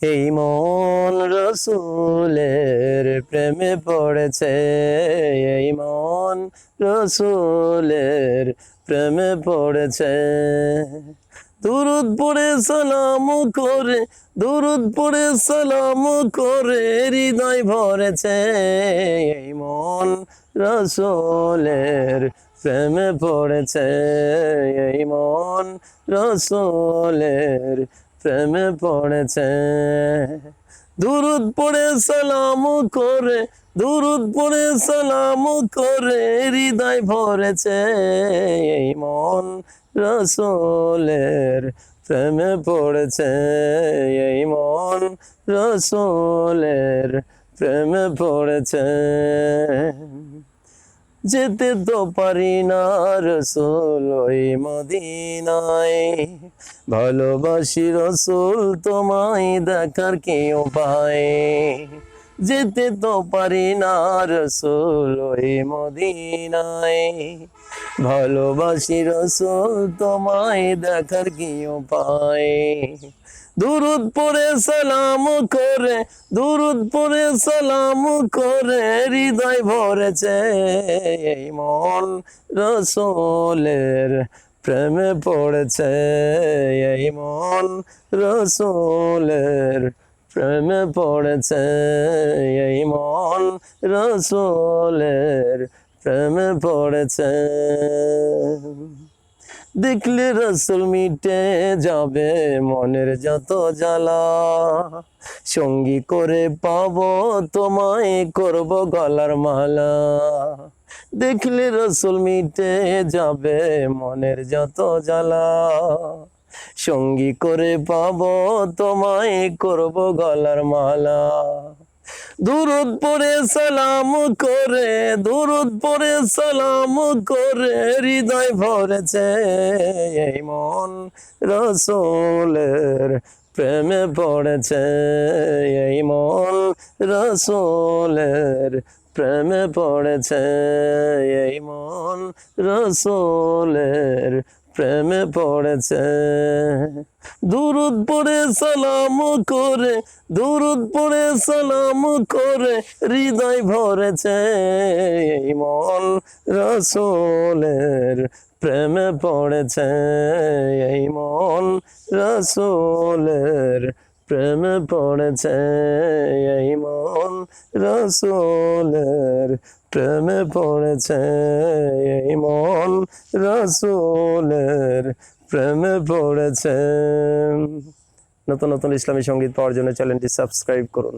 এই মন রসুলের প্রেমে পড়েছে এই মন রসুলের প্রেমে পড়েছে। দুরুদ পড়ে সালাম করে, দুরুদ পড়ে সালাম করে, হৃদয় ভরেছে এই মন রসুলের প্রেমে পড়েছে এই মন রসুলের প্রেমে পড়েছে। দুরুদ পড়ে সালাম করে, দুরুদ পড়ে সালাম করে, হৃদয় ভরেছে মন রসুলের প্রেমে পড়েছে এই মন রসুলের প্রেমে পড়েছে। যেতে তো পারি না রসুল ওই মদিনায়। ভালোবাসি রসুল তোমায় দেখার কি উপায় যেতে তো পারি না রসুল ওই মদিনায়। ভালোবাসি রসুল তোমায় দেখার কি উপায় দুরুদ পরে সালাম করে, দুরুদ পরে সালাম করে, হৃদয় ভরেছে এই মন রসোলের প্রেমে পড়েছে এই মন রসোলের প্রেমে পড়েছে এই মন রসোলের প্রেমে পড়েছে। দেখলে রসুল মিটে যাবে মনের যত জ্বালা। সঙ্গী করে পাবো, তোমায় করব গলার মালা। দেখলে রসুল মিটে যাবে মনের যত জ্বালা। সঙ্গী করে পাবো, তোমায় করব গলার মালা। দুরুদ পরে সালাম করে দুরুদ পরে সালাম করে হৃদয় ভরেছে এই মন রসুলের প্রেমে পড়েছে এই মন রসুলের। প্রেমে পড়েছে এই মন রসুলের। প্রেমে পড়েছে। দুরুদ পড়ে সালাম করে, দুরুদ পড়ে সালাম করে, হৃদয় ভরেছে এই মন রসুলের। প্রেমে পড়েছে এই মন রসুলের। প্রেমে পড়েছে এই মন রসুলের। প্রেমে পড়েছে এই মন রসুলের। প্রেমে পড়েছে। নতুন নতুন ইসলামী সংগীত পাওয়ার জন্য চ্যানেলটি সাবস্ক্রাইব করুন।